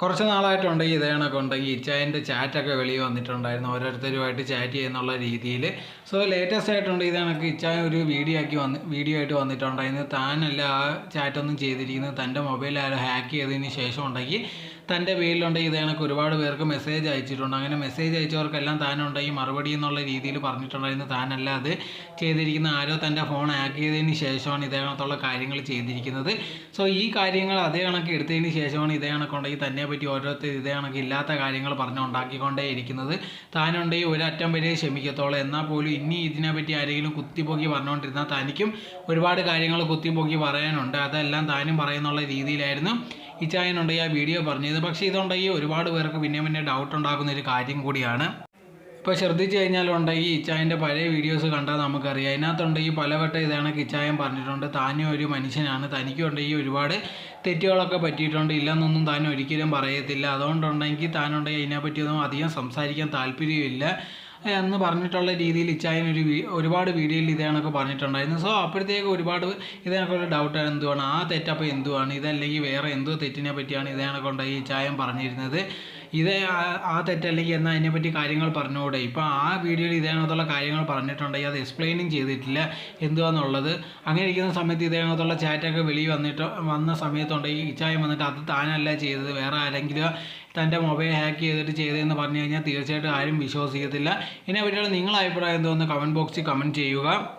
കുറച്ച് നാളായിട്ടുണ്ടെങ്കിൽ ഇതേ കണക്കുണ്ടെങ്കിൽ ഇച്ചായന്റെ ചാറ്റൊക്കെ വെളിയിൽ വന്നിട്ടുണ്ടായിരുന്നു. ഓരോരുത്തരുമായിട്ട് ചാറ്റ് ചെയ്യുന്നുള്ള രീതിയിൽ. സോ ലേറ്റസ്റ്റ് ആയിട്ടുണ്ട് ഇതേണൊക്കെ കണക്ക് ഒരു വീഡിയോ ആക്കി വന്ന് വീഡിയോ ആയിട്ട് വന്നിട്ടുണ്ടായിരുന്നു. താനല്ല ആ ചാറ്റൊന്നും ചെയ്തിരിക്കുന്നത്. തന്റെ മൊബൈൽ ആരോ ഹാക്ക് ചെയ്തതിന് ശേഷം ഉണ്ടെങ്കിൽ തന്റെ പേരിലുണ്ട്. ഇത് കണക്ക് ഒരുപാട് പേർക്ക് മെസ്സേജ് അയച്ചിട്ടുണ്ട്. അങ്ങനെ മെസ്സേജ് അയച്ചവർക്കെല്ലാം താനുണ്ട്. ഈ മറുപടി എന്നുള്ള രീതിയിൽ പറഞ്ഞിട്ടുണ്ടായിരുന്നു. താനല്ല അത് ചെയ്തിരിക്കുന്ന ആരോ തന്റെ ഫോൺ ഹാക്ക് ചെയ്തതിന് ശേഷമാണ് ഇതേ കണക്കുള്ള കാര്യങ്ങൾ ചെയ്തിരിക്കുന്നത്. സോ ഈ കാര്യങ്ങൾ അതേ കണക്ക് എടുത്തതിന് ശേഷമാണ് ഇതേ കണക്കുണ്ടെങ്കിൽ തന്നെ പറ്റി ഓരോരുത്തർ ഇതേ കണക്ക് ഇല്ലാത്ത കാര്യങ്ങൾ പറഞ്ഞ് ഉണ്ടാക്കിക്കൊണ്ടേ ഇരിക്കുന്നത്. താനുണ്ടെങ്കിൽ ഒരറ്റം വരെ ക്ഷമിക്കത്തോളം. എന്നാൽ പോലും ഇനി ഇതിനെപ്പറ്റി ആരെങ്കിലും കുത്തിപ്പൊക്കി പറഞ്ഞുകൊണ്ടിരുന്നാൽ തനിക്കും ഒരുപാട് കാര്യങ്ങൾ കുത്തിപ്പൊക്കി പറയാനുണ്ട്. അതെല്ലാം താനും പറയുന്നുള്ള രീതിയിലായിരുന്നു. ഈ ചായനുണ്ട് ആ വീഡിയോ പറഞ്ഞത്. പക്ഷേ ഇതുണ്ടെങ്കിൽ ഒരുപാട് പേർക്ക് പിന്നെ പിന്നെ ഡൗട്ട് ഉണ്ടാക്കുന്ന ഒരു കാര്യം കൂടിയാണ്. ഇപ്പോൾ ശ്രദ്ധിച്ചു കഴിഞ്ഞാലുണ്ടെങ്കിൽ ഇച്ചായന്റെ പഴയ വീഡിയോസ് കണ്ടാൽ നമുക്കറിയാം. അതിനകത്തുണ്ടെങ്കിൽ പലവട്ടം ഇതാണ് ഇച്ചായൻ പറഞ്ഞിട്ടുണ്ട്. താനും ഒരു മനുഷ്യനാണ്. തനിക്കും ഉണ്ടെങ്കിൽ ഒരുപാട് തെറ്റുകളൊക്കെ പറ്റിയിട്ടുണ്ട്. ഇല്ലെന്നൊന്നും താൻ ഒരിക്കലും പറയത്തില്ല. അതുകൊണ്ടുണ്ടെങ്കിൽ താനുണ്ടെങ്കിൽ അതിനെപ്പറ്റിയൊന്നും അധികം സംസാരിക്കാൻ താല്പര്യമില്ല. എന്ന് പറഞ്ഞിട്ടുള്ള രീതിയിൽ ഇച്ചായൻ ഒരു ഒരുപാട് വീഡിയോയിൽ ഇതേ പറഞ്ഞിട്ടുണ്ടായിരുന്നു. സോ അപ്പോഴത്തേക്ക് ഒരുപാട് ഇതേ കണക്കുള്ള ഡൗട്ടാണ് എന്തുവാണ്? ആ തെറ്റപ്പോൾ എന്തുവാണ്? ഇതല്ലെങ്കിൽ വേറെ എന്തോ തെറ്റിനെ പറ്റിയാണ് ഇതേ കണക്കുണ്ടായി ഇച്ചായൻ പറഞ്ഞിരുന്നത്. ഇത് ആ- തെറ്റല്ലെങ്കിൽ എന്നാൽ അതിനെപ്പറ്റി കാര്യങ്ങൾ പറഞ്ഞുകൂടെ? ഇപ്പോൾ ആ വീഡിയോയിൽ ഇതേ കണക്കുള്ള കാര്യങ്ങൾ പറഞ്ഞിട്ടുണ്ടെങ്കിൽ അത് എക്സ്പ്ലെയിനും ചെയ്തിട്ടില്ല. എന്തുവാന്നുള്ളത്? അങ്ങനെ ഇരിക്കുന്ന സമയത്ത് ഇതേ കണക്കുള്ള ചാറ്റൊക്കെ വെളിയിൽ വന്നിട്ട് വന്ന സമയത്തുണ്ടെങ്കിൽ ഇച്ചായം വന്നിട്ട് അത് താനല്ല ചെയ്തത്. വേറെ ആരെങ്കിലും തന്റെ മൊബൈൽ ഹാക്ക് ചെയ്തിട്ട് ചെയ്തതെന്ന് പറഞ്ഞു കഴിഞ്ഞാൽ തീർച്ചയായിട്ടും ആരും വിശ്വസിക്കത്തില്ല. ഇതിനെ പറ്റിയുള്ള നിങ്ങളുടെ അഭിപ്രായം എന്തോന്ന് കമന്റ് ബോക്സിൽ കമന്റ് ചെയ്യുക.